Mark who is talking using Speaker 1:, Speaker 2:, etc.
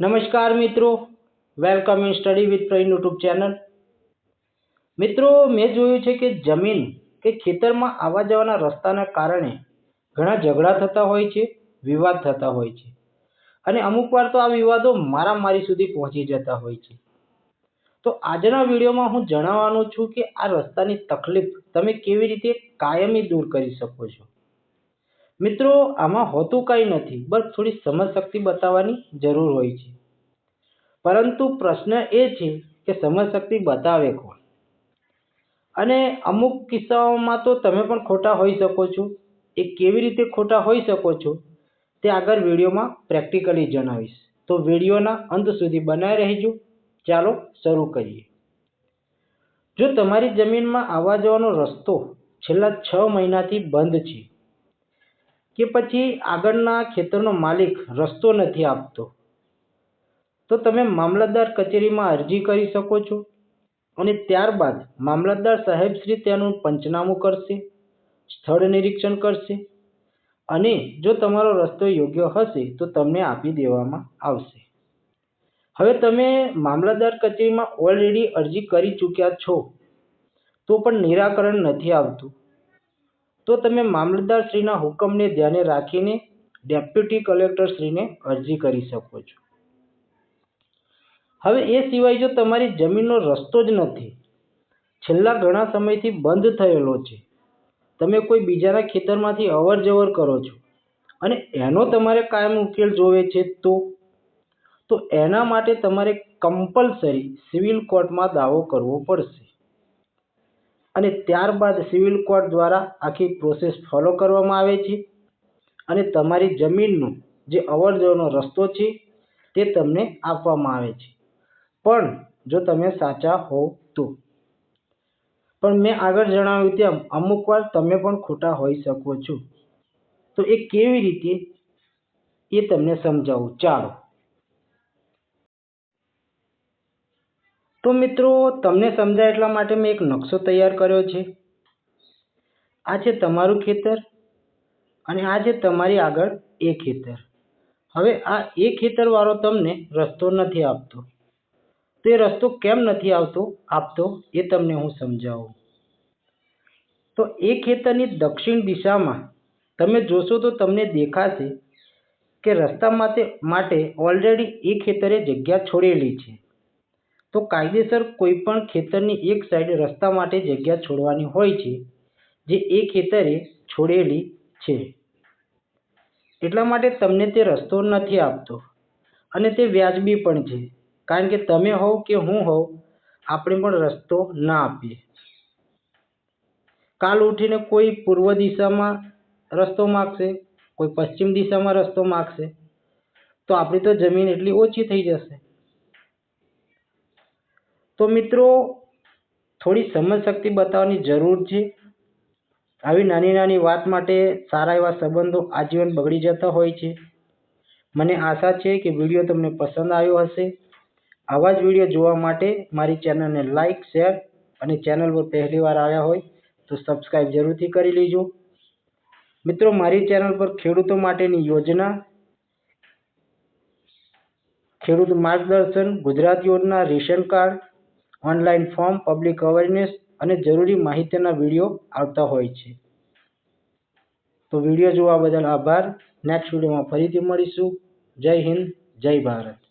Speaker 1: નમસ્કાર મિત્રો. Welcome in study with Pravin YouTube channel મિત્રો, મેં જોયું છે કે જમીન કે ખેતરમાં આવવા જવાના રસ્તાના કારણે ઘણા ઝઘડા થતા હોય છે, વિવાદ થતા હોય છે. અને અમુક વાર તો આ વિવાદો મારામારી સુધી પહોંચી જતા હોય છે. તો આજના વિડીયોમાં હું જણાવવાનો છું કે આ રસ્તાની તકલીફ તમે કેવી રીતે કાયમી દૂર કરી શકો છો? મિત્રો, આમાં હોતું કંઈ નથી, બસ થોડી સમજશક્તિ બતાવવાની જરૂર હોય છે. પરંતુ પ્રશ્ન એ છે કે સમજશક્તિ બતાવે કોણ? અને અમુક કિસ્સાઓમાં તો તમે પણ ખોટા હોઈ શકો છો. એ કેવી રીતે ખોટા હોઈ શકો છો, તે આગળ વિડીયોમાં પ્રેક્ટિકલી જણાવીશ. તો વિડીયોના અંત સુધી બનાવી રહેજો. ચાલો શરૂ કરીએ. જો તમારી જમીનમાં આવવા જવાનો રસ્તો છેલ્લા છ મહિનાથી બંધ છે કે પછી આગળના ખેતરનો માલિક રસ્તો નથી આપતો? તો તમે મામલતદાર કચેરીમાં અરજી કરી શકો છો અને ત્યારબાદ મામલતદાર સાહેબશ્રી તેનું પંચનામું કરશે, સ્થળ નિરીક્ષણ કરશે અને જો તમારો રસ્તો યોગ્ય હશે તો તમને આપી દેવામાં આવશે. હવે તમે મામલતદાર કચેરીમાં ઓલરેડી અરજી કરી ચૂક્યા છો તો પણ નિરાકરણ નથી આવતું. તો તમે મામલતદારશ્રીના હુકમને ધ્યાને રાખીને ડેપ્યુટી કલેક્ટરશ્રીને અરજી કરી શકો છો. હવે એ સિવાય જો તમારી જમીનનો રસ્તો જ નથી, છેલ્લા ઘણા સમયથી બંધ થયેલો છે, તમે કોઈ બીજાના ખેતરમાંથી અવર જવર કરો છો અને એનો તમારે કાયમ ઉકેલ જોવે છે તો? તો એના માટે તમારે કમ્પલસરી સિવિલ કોર્ટમાં દાવો કરવો પડશે. અને ત્યારબાદ સિવિલ કોર્ટ દ્વારા આખી પ્રોસેસ ફોલો કરવામાં આવે છે અને તમારી જમીનનો જે અવર જવરનો રસ્તો છે તે તમને આપવામાં આવે છે. પણ જો તમે સાચા હોવ તો. પણ મેં આગળ જણાવ્યું તેમ અમુક વાર તમે પણ ખોટા હોઈ શકો છો. તો એ કેવી રીતે એ તમને સમજાવું? ચાલો. તો મિત્રો, તમને સમજાય એટલા માટે મેં એક નકશો તૈયાર કર્યો છે. આ છે તમારું ખેતર અને આ છે તમારી આગળ એ ખેતર. હવે આ એ ખેતરવાળો તમને રસ્તો નથી આપતો. તો એ રસ્તો કેમ નથી આવતો? આપતો એ તમને હું સમજાવું. તો એ ખેતરની દક્ષિણ દિશામાં તમે જોશો તો તમને દેખાશે કે રસ્તા માટે માટે ઓલરેડી એ ખેતરે જગ્યા છોડેલી છે. તો કાયદેસર કોઈ પણ ખેતરની એક સાઈડ રસ્તા માટે જગ્યા છોડવાની હોય છે, જે એ ખેતરે છોડેલી છે. એટલા માટે તમને તે રસ્તો નથી આપતો અને તે વ્યાજબી પણ છે, કારણ કે તમે હોવ કે હું હોઉં આપણે પણ રસ્તો ના આપીએ. કાલ ઉઠીને કોઈ પૂર્વ દિશામાં રસ્તો માગશે, કોઈ પશ્ચિમ દિશામાં રસ્તો માગશે, તો આપણી તો જમીન એટલી ઓછી થઈ જશે. તો મિત્રો, થોડી સમજશક્તિ બતાવવાની જરૂર છે. આવી નાની નાની વાત માટે સારા એવા સંબંધો આજીવન બગડી જતા હોય છે. મને આશા છે કે વીડિયો તમને પસંદ આવ્યો હશે. આવા જ વીડિયો જોવા માટે મારી ચેનલને લાઇક શેર અને ચેનલ પર પહેલી વાર આવ્યા હોય તો સબસ્ક્રાઈબ જરૂરથી કરી લેજો. મિત્રો, મારી ચેનલ પર ખેડૂતો માટેની યોજના, ખેડૂત માર્ગદર્શન, ગુજરાત યોજના, ration card online form, public awareness અને જરૂરી માહિતીના વીડિયો આવતા હોય છે. તો વીડિયો જોવા બદલ આભાર. નેક્સ્ટ વિડીયોમાં ફરીથી મળીશું. જય હિન્દ, જય ભારત.